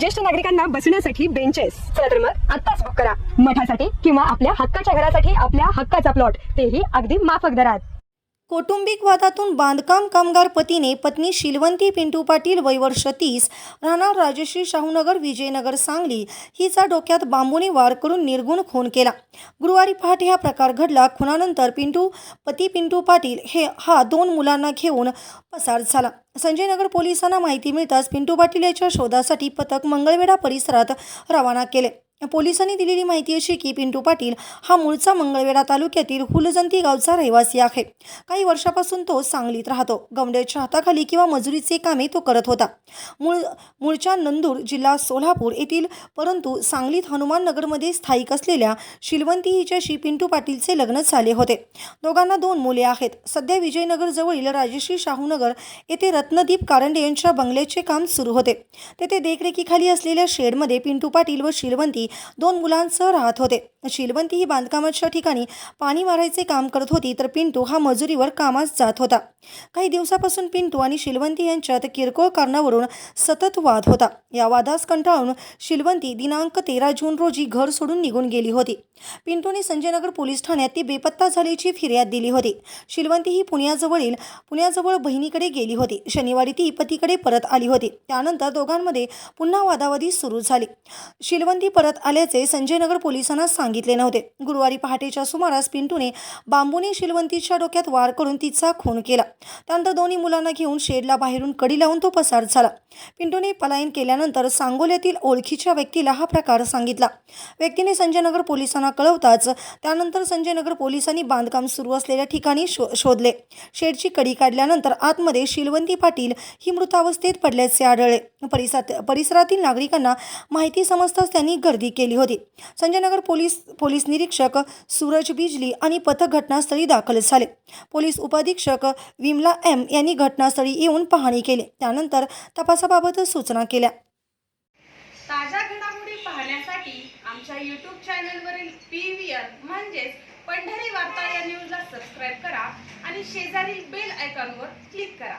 ज्येष्ठ नागरिकांना बसण्यासाठी बेंचेस चला तर मग आत्ताच बुक करा. मठासाठी किंवा आपल्या हक्काच्या घरासाठी आपल्या हक्काचा प्लॉट तेही अगदी माफक दरात. कौटुंबिक वादातून बांधकाम कामगार पतीने पत्नी शिलवंती पिंटू पाटील वयवर्ष तीस राहणार राजश्री शाहूनगर विजयनगर सांगली हिचा डोक्यात बांबूने वार करून निर्गुण खून केला. गुरुवारी पहाटे हा प्रकार घडला. खुनानंतर पिंटू पती पिंटू पाटील हे हा दोन मुलांना घेऊन पसार झाला. संजयनगर पोलिसांना माहिती मिळताच पिंटू पाटील याच्या शोधासाठी पथक मंगळवेढा परिसरात रवाना केले. पोलिसांनी दिलेली माहिती अशी की पिंटू पाटील हा मूळचा मंगळवेढा तालुक्यातील हुलजंती गावचा रहिवासी आहे. काही वर्षापासून तो सांगलीत राहतो. गवंड्याच्या हाताखाली किंवा मजुरीचे कामे तो करत होता. मूळ मूळच्या नंदूर जिल्हा सोलापूर येथील परंतु सांगलीत हनुमाननगरमध्ये स्थायिक असलेल्या शिलवंती हिच्याशी पिंटू पाटीलचे लग्न झाले होते. दोघांना दोन मुले आहेत. सध्या विजयनगर जवळील राजश्री शाहूनगर येथे रत्नदीप कारंडे यांच्या बंगल्याचे काम सुरू होते. तेथे देखरेखीखाली असलेल्या शेडमध्ये पिंटू पाटील व शिलवंती दोन मुलांसह राहत होते. शिलवंती ही बांधकामाच्या ठिकाणी पाणी मारायचे काम करत होती तर पिंटू हा मजुरीवर कामास जात होता. काही दिवसापासून पिंटू आणि शिलवंती यांच्यात किरकोळ कारणावरून सतत वाद होता. या वादास कंटाळून शिलवंती दिनांक तेरा जून रोजी घर सोडून निघून गेली होती. पिंटूने संजयनगर पोलीस ठाण्यात ती बेपत्ता झाल्याची फिर्याद दिली होती. शिलवंती ही पुण्याजवळील पुण्याजवळ बहिणीकडे गेली होती. शनिवारी ती पतीकडे परत आली होती. त्यानंतर दोघांमध्ये पुन्हा वादावादी सुरू झाली. शिलवंती परत आल्याचे संजयनगर पोलिसांना सांगितले नव्हते. गुरुवारी पहाटेच्या सुमारास पिंटूने बांबूने शिलवंतीच्या डोक्यात वार करून तिचा खून केला. त्यानंतर दोन्ही मुलांना घेऊन शेडला बाहेरून कडी लावून तो पसार झाला. पिंटूने पलायन केल्यानंतर सांगोल्यातील ओळखीच्या व्यक्तीला हा प्रकार सांगितला. व्यक्तीने संजयनगर पोलिसांना कळवताच त्यानंतर संजयनगर पोलिसांनी बांधकाम सुरू असलेल्या ठिकाणी शो शोधले. शेडची कडी काढल्यानंतर आतमध्ये शिलवंती पाटील ही मृतावस्थेत पडल्याचे आढळले. परिसरात परिसरातील नागरिकांना माहिती समजताच त्यांनी गर्दी खरेदी केली होती. संजयनगर पोलीस पोलीस निरीक्षक सूरज बिजली आणि पथक घटनास्थळी दाखल झाले. पोलीस उपाधीक्षक विमला एम यांनी घटनास्थळी येऊन पाहणी केली. त्यानंतर तपासाबाबत सूचना केल्या. ताज्या घडामोडी पाहण्यासाठी आमच्या यूट्यूब चॅनलवरील पी व्ही आर म्हणजेच पंढरी वार्ता या न्यूजला सबस्क्राईब करा आणि शेजारील बेल आयकॉनवर क्लिक करा.